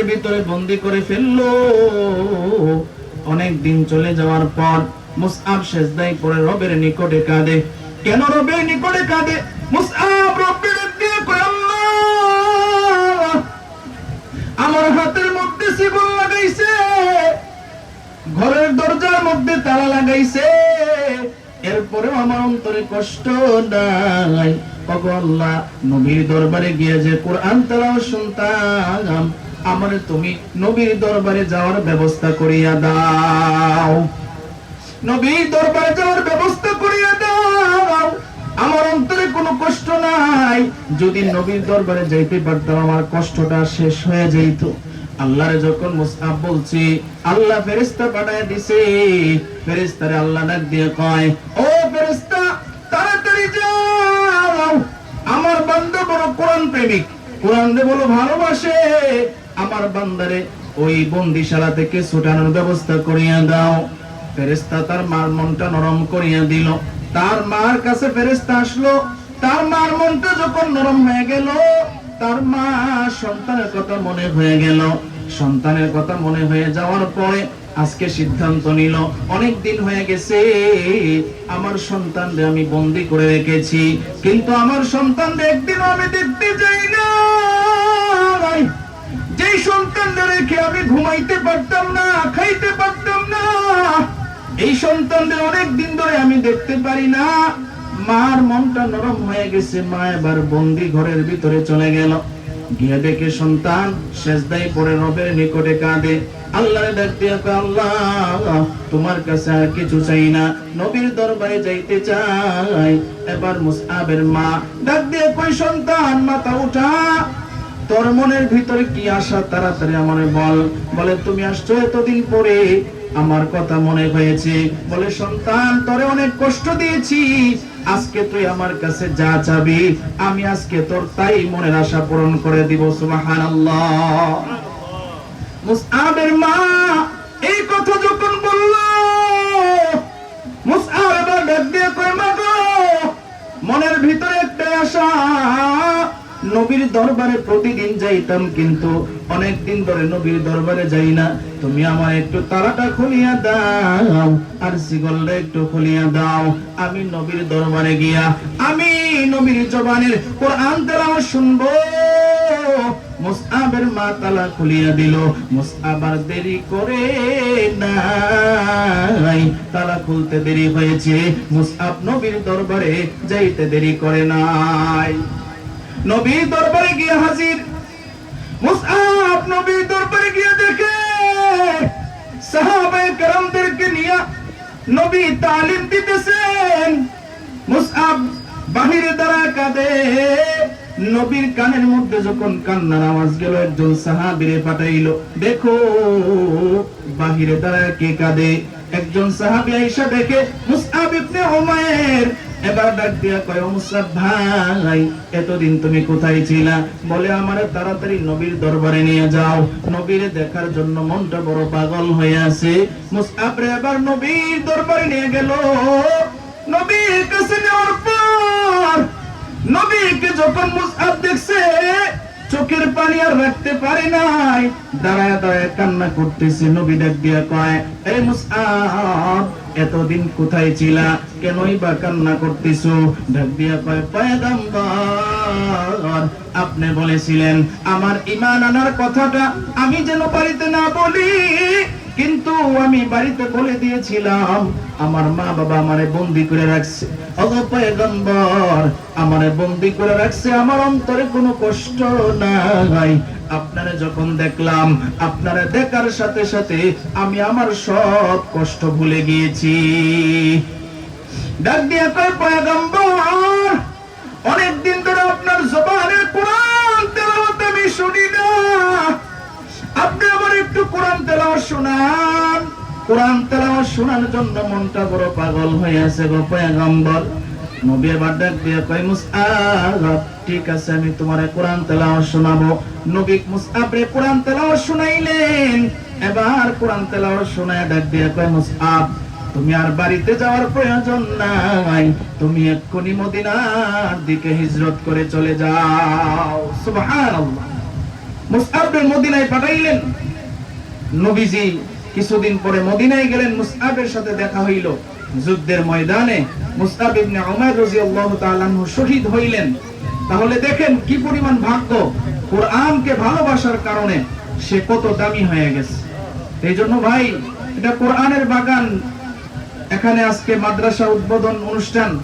ঘরের ভিতরে বন্দি করে ফেলল। অনেক দিন চলে যাওয়ার পর মুসআব সেজদাই করে রবের নিকটে কাঁদে। কেন রবের নিকটে কাঁদে? মুসআব রবের দিয়ে কয়, আল্লাহ, আমার হাতের মধ্যে জীবন লাগাইছে, ঘরের দরজার মধ্যে তালা লাগাইছে। এরপরেও আমার অন্তরে কষ্ট নাই। আল্লাহ, নবীর দরবারে গিয়ে যে কোরআন তেলাও শুনতাম আমারে তুমি নবীর দরবারে যাওয়ার ব্যবস্থা করিয়া দাও। নবীর দরবারে যাওয়ার ব্যবস্থা করিয়া দাও। আমার অন্তরে কোনো কষ্ট নাই। যদি নবীর দরবারে যাইতে পারতাম, আমার কষ্টটা শেষ হয়ে যাইত। আল্লাহরে যখন মুসআব বলছি, আল্লাহ ফেরেশতা পাঠায় দিছে। ফেরেশতারে আল্লাহ ডাক দিয়ে কয়, ও ফেরেশতা, তাড়াতাড়ি যাও। আমার বান্দা বড় কোরআন প্রেমিক। কোরআন দে বলো ভালোবাসে। আমার বান্দারে ওই বন্দিশালা থেকে ছুটানোর ব্যবস্থা করিয়া দাও। ফেরেস্তা তার মার মনটা নরম করিয়া দিল। তার মার কাছে ফেরেস্তা আসলো। তার মার মনটা যখন নরম হয়ে গেল, তার মা সন্তানের কথা মনে হয়ে গেল। সন্তানের কথা মনে হয়ে যাওয়ার পরে আজকে সিদ্ধান্ত নিল, অনেক দিন হয়ে গেছে, আমার সন্তানদের আমি বন্দি করে রেখেছি, কিন্তু আমার সন্তানদের একদিন আমি দেখতে যাই না যেই সন্তানদের রেখে আমি ঘুমাইতে পারতাম না, খাইতে পারতাম না। এই সন্তানদের অনেক দিন ধরে আমি দেখতে পারি না। মার মনটা নরম হয়ে গেছে, মা এবার বন্দি ঘরের ভিতরে চলে গেল। গিয়ে দেখে সন্তান শেষদাই পরে রবের নিকটে কাঁদে। দিয়ে আল্লাহ, তোমার কাছে আর কিছু চাই না। নবীর দরবারে যাইতে চাই। এবার মুসআবের মা ডাক দিয়ে কই সন্তান, মাথা উঠা তোর মনের ভিতরে কি আশা? তাড়াতাড়ি আমারে বল। বলে, তুমি আসছো এতদিন পরে। আমার কথা মনে হয়েছে। বলে, সন্তান, তোরে অনেক কষ্ট দিয়েছি। আজকে তুই আমার কাছে যা চাবি, আমি আজকে তোর তাই মনের আশা পূরণ করে দিব। সুবহানাল্লাহ। মুসআবের মা এই কথা যখন বলল মুসআব এবার ডাক দিয়ে কয় মা গো মনের ভিতরে একটা আশা নবীর দরবারে প্রতিদিন যাইতাম, কিন্তু অনেক দিন ধরে নবীর দরবারে যাই না। তুমি আমার একটু তালাটা খুলিয়া দাও, আর সিগলটা একটু খুলিয়া দাও। আমি নবীর দরবারে গিয়া, আমি নবীর জবানের কোরআন তেলাওয়াত শুনব। মুসআবের মা তালা খুলিয়া দিল মুসআব দেরি করে নাই। তালা খুলতে দেরি হয়েছে মুসআব নবীর দরবারে যাইতে দেরি করে নাই। নবীর দরবারে গিয়ে হাজির। মুসআব নবীর দরবারে গিয়ে দেখে। সাহাবায়ে কেরামদেরকে নিয়ে নবী তালিম দিতেছেন। মুসআব বাহিরে দাঁড়া কাঁদে। নবীর কানের মধ্যে যখন কান্নার আওয়াজ গেল, একজন সাহাবীরে পাঠাইলো, দেখো, বাহিরে দাঁড়ায় কে কাঁদে? একজন সাহাবী আয়েশা দেখে, মুসআব ইবনে উমায়ের এবার ডাক দিয়া কয় মুসা ভাই এতদিন তুমি কোথায় ছিলা? বলে আমার তাড়াতাড়ি নবীর দরবারে নিয়ে যাও। নবীর দেখার জন্য মনটা বড় পাগল হয়ে আছে। মুসআব রে, এবার নবীর দরবারে নিয়ে গেল। নবীর কাছে নেওয়ার পর, নবীকে যখন মুসআব দেখছে আর রাখতে পারি নাই। দাঁড়ায় দাঁড়ায় কান্না করতেছে নবী ডাক দিয়া কয়, এ মুসআব, এতদিন কোথায় ছিলা? কেনই বা কান্না করতেছো? ডাক দিয়া কয়, পয়গম্বর, আপনি বলেছিলেন, আমার ইমান আনার কথাটা আমি যেন পারিতে না বলি। কিন্তু আমি বাড়িতে বলে দিয়েছিলাম, আমার মা বাবা আমারে বন্দি করে রাখছে। ওগো আমারে বন্দি করে রাখছে, আমার অন্তরে কোনো কষ্ট নাই। আপনারা যখন দেখলাম, আপনারা দেখার সাথে সাথে আমি আমার সব কষ্ট ভুলে গিয়েছি। ডাক দিয়ে কয় পয়গম্বর অনেক দিন ধরে আপনার জবানের কোরআন তেলাওয়াত আমি শুনি না আপনি আমার একটু কোরআন তেলাওয়াত শোনান কোরআন তেলাওয়াত শোনার জন্য মনটা বড় পাগল হয়ে আছে গো পয়গম্বর। নবী ডাক দিয়ে কয়, মুসআব, ঠিক আছে, আমি তোমারে কোরআন তেলাওয়াত শোনাবো। নবী মুসআবরে কোরআন তেলাওয়াত এবার কোরআন তেলাওয়াত শোনায় ডাক দিয়ে কয়, মুসআব, তুমি আর বাড়িতে যাওয়ার প্রয়োজন নাই। তুমি এক্ষুনি মদিনার দিকে হিজরত করে চলে যাও। সুবহানাল্লাহ। মুসআবের মদিনায় পাঠাইলেন। নবীজি কিছুদিন পরে মদিনায় গেলেন মুসআবের সাথে দেখা হইল। যুদ্ধের ময়দানে মুসআব ইবনে উমার রাদিয়াল্লাহু তাআলা শহীদ হইলেন। তাহলে দেখেন কি পরিমাণ ভাগ্য। কোরআনকে ভালোবাসার কারণে সে কত দামি হয়ে গেছে। এই জন্য ভাই, এটা কোরআনের বাগান। এখানে আজকে মাদ্রাসা উদ্বোধন অনুষ্ঠান।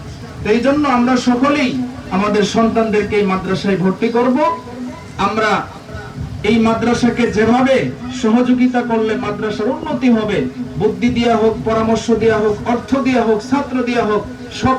এই জন্য আমরা সকলেই আমাদের সন্তানদেরকে এই মাদ্রাসায় ভর্তি করব। আমরা এই মাদ্রাসাকে যেভাবে সহযোগিতা করলে মাদ্রাসার উন্নতি হবে, বুদ্ধি দিয়া হোক, পরামর্শ দিয়া হোক, অর্থ দিয়া হোক, ছাত্র দিয়া হোক, সব